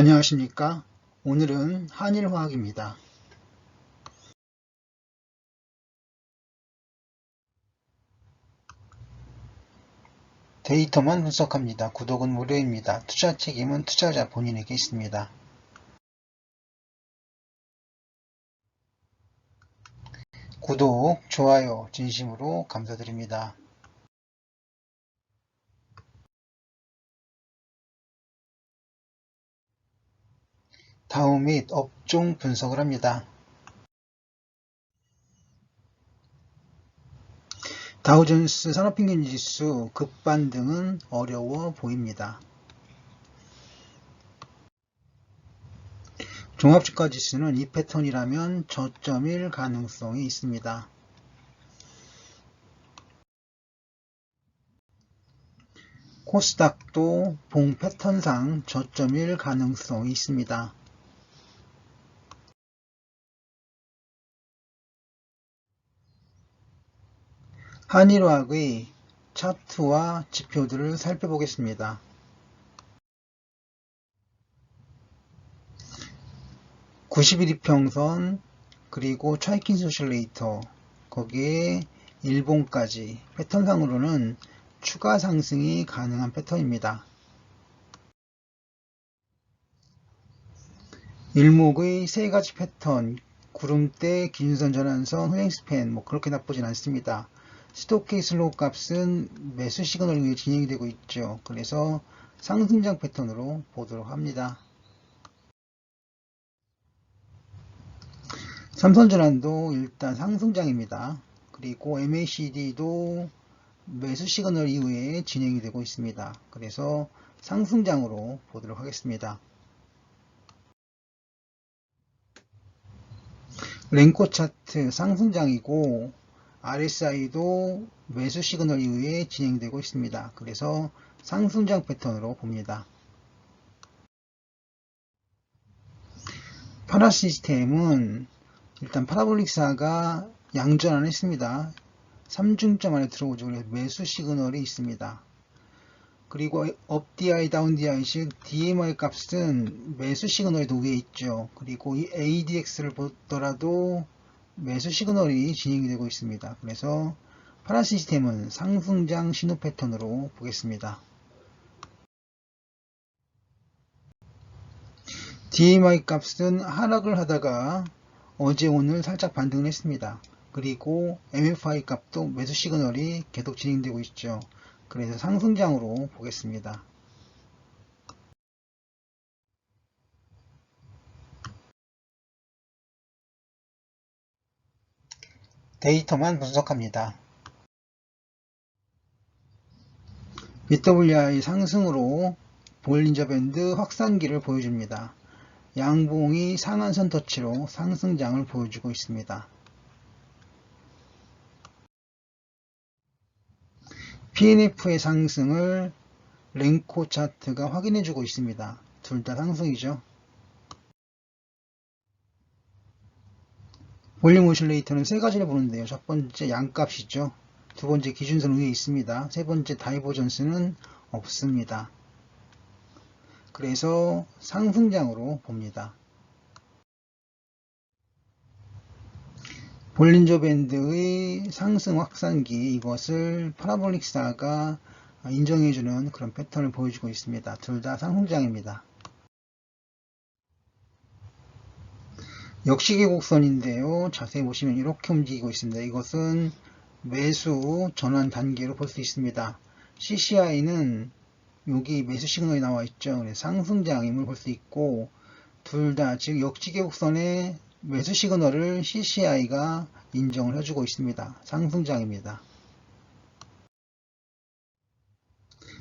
안녕하십니까? 오늘은 한일화학입니다. 데이터만 분석합니다. 구독은 무료입니다. 투자 책임은 투자자 본인에게 있습니다. 구독, 좋아요 진심으로 감사드립니다 다우 및 업종 분석을 합니다. 다우존스 산업평균 지수 급반등은 어려워 보입니다. 종합주가 지수는 이 패턴이라면 저점일 가능성이 있습니다. 코스닥도 봉 패턴상 저점일 가능성이 있습니다. 한일화학의 차트와 지표들을 살펴보겠습니다. (91 이평선) 그리고 차이킨 소실레이터 거기에 일본까지 패턴상으로는 추가 상승이 가능한 패턴입니다. 일목의 세 가지 패턴, 구름대, 기준선 전환선, 후행 스팬 뭐 그렇게 나쁘진 않습니다. 스토케이 슬로우 값은 매수 시그널 위에 진행이 되고 있죠. 그래서 상승장 패턴으로 보도록 합니다. 삼선전환도 일단 상승장입니다. 그리고 MACD도 매수 시그널 이후에 진행이 되고 있습니다. 그래서 상승장으로 보도록 하겠습니다. 랭코 차트 상승장이고 RSI도 매수 시그널 이후에 진행되고 있습니다. 그래서 상승장 패턴으로 봅니다. 파라 시스템은 일단 파라볼릭사가 양전환 했습니다. 3중점 안에 들어오죠. 그래서 매수 시그널이 있습니다. 그리고 업 DI, 다운 DI식 DMI 값은 매수 시그널도 위에 있죠. 그리고 이 ADX를 보더라도 매수 시그널이 진행이 되고 있습니다. 그래서 파란 시스템은 상승장 신호 패턴으로 보겠습니다. DMI 값은 하락을 하다가 어제 오늘 살짝 반등을 했습니다. 그리고 MFI 값도 매수 시그널이 계속 진행되고 있죠. 그래서 상승장으로 보겠습니다. 데이터만 분석합니다. BWI 상승으로 볼린저 밴드 확산기를 보여줍니다. 양봉이 상한선 터치로 상승장을 보여주고 있습니다. PNF의 상승을 랭코 차트가 확인해주고 있습니다. 둘 다 상승이죠. 볼륨 오실레이터는 세 가지를 보는데요. 첫 번째 양값이죠. 두 번째 기준선 위에 있습니다. 세 번째 다이버전스는 없습니다. 그래서 상승장으로 봅니다. 볼린저 밴드의 상승 확산기 이것을 파라볼릭사가 인정해주는 그런 패턴을 보여주고 있습니다. 둘 다 상승장입니다. 역시계곡선인데요. 자세히 보시면 이렇게 움직이고 있습니다. 이것은 매수 전환 단계로 볼 수 있습니다. CCI는 여기 매수 시그널이 나와 있죠. 상승장임을 볼 수 있고 둘 다 즉 역지계곡선의 매수 시그널을 CCI가 인정을 해주고 있습니다. 상승장입니다.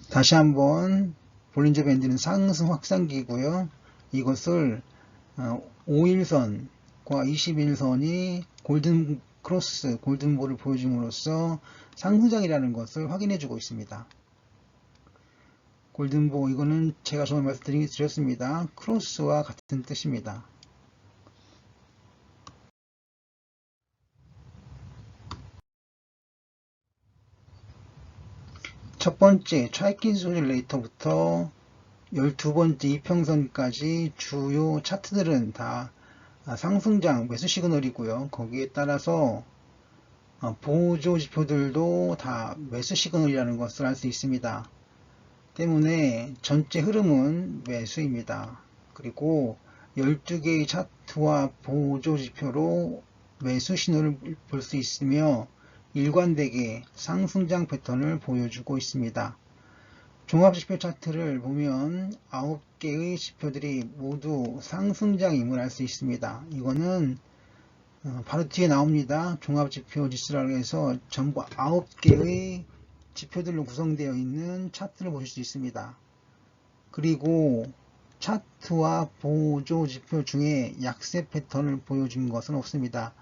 다시 한번 볼린저 밴드는 상승 확산기고요. 이것을 5일선 어, 과 21선이 골든 크로스, 골든볼을 보여줌으로써 상승장이라는 것을 확인해 주고 있습니다. 골든볼 이거는 제가 전에 말씀드렸습니다. 크로스와 같은 뜻입니다. 첫 번째 차이킨 소질레이터부터 12번째 이평선까지 주요 차트들은 다 상승장 매수 시그널이고요. 거기에 따라서 어, 보조 지표들도 다 매수 시그널이라는 것을 알 수 있습니다. 때문에 전체 흐름은 매수입니다. 그리고 12개의 차트와 보조 지표로 매수 신호를 볼 수 있으며 일관되게 상승장 패턴을 보여주고 있습니다. 종합지표 차트를 보면 9개의 지표들이 모두 상승장 임을 알 수 있습니다. 이거는 어, 바로 뒤에 나옵니다. 종합지표 지수라고 해서 전부 9개의 지표들로 구성되어 있는 차트를 보실 수 있습니다. 그리고 차트와 보조 지표 중에 약세 패턴을 보여준 것은 없습니다.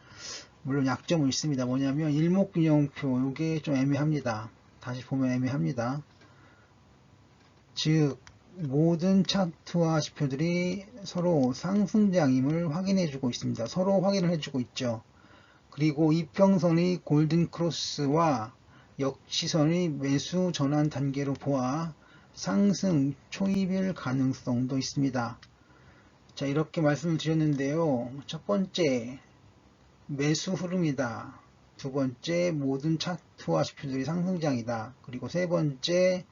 물론 약점은 있습니다. 뭐냐면 일목균형표 이게 좀 애매합니다. 다시 보면 애매합니다. 즉 모든 차트와 지표들이 서로 상승장임을 확인해 주고 있습니다. 서로 확인을 해주고 있죠. 그리고 이평선의 골든 크로스와 역시선의 매수 전환 단계로 보아 상승 초입일 가능성도 있습니다. 자 이렇게 말씀을 드렸는데요. 첫 번째 매수 흐름이다. 두 번째 모든 차트와 지표들이 상승장이다. 그리고 세 번째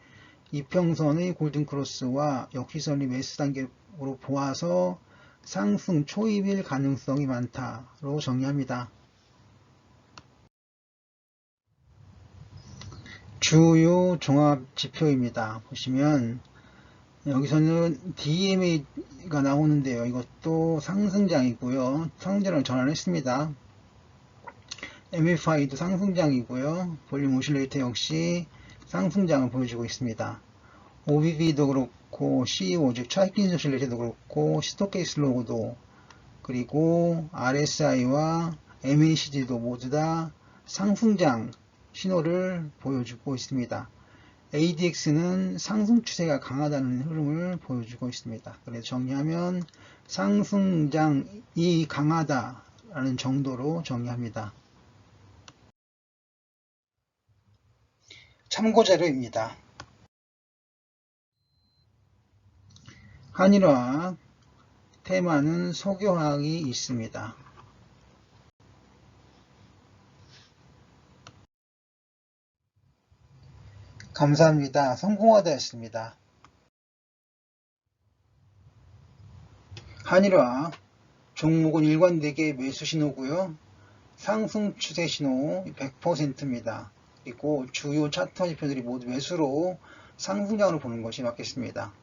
이평선의 골든크로스와 역시선의 매수 단계로 보아서 상승 초입일 가능성이 많다로 정리합니다. 주요 종합 지표입니다. 보시면 여기서는 DMA가 나오는데요. 이것도 상승장이고요. 상승장을 전환했습니다. MFI도 상승장이고요. 볼륨 오실레이터 역시 상승장을 보여주고 있습니다. OBB도 그렇고 CEO 즉 차이킹 오실레이터도 그렇고 스토케이스 로고도 그리고 RSI와 MACD도 모두 다 상승장 신호를 보여주고 있습니다. ADX는 상승 추세가 강하다는 흐름을 보여주고 있습니다. 그래서 정리하면 상승장이 강하다라는 정도로 정리합니다. 참고자료입니다. 한일화 테마는 석유화학이 있습니다. 감사합니다. 성공화되었습니다. 한일화 종목은 일관되게 매수 신호고요. 상승 추세 신호 100%입니다. 그리고 주요 차트 지표들이 모두 매수로 상승장으로 보는 것이 맞겠습니다.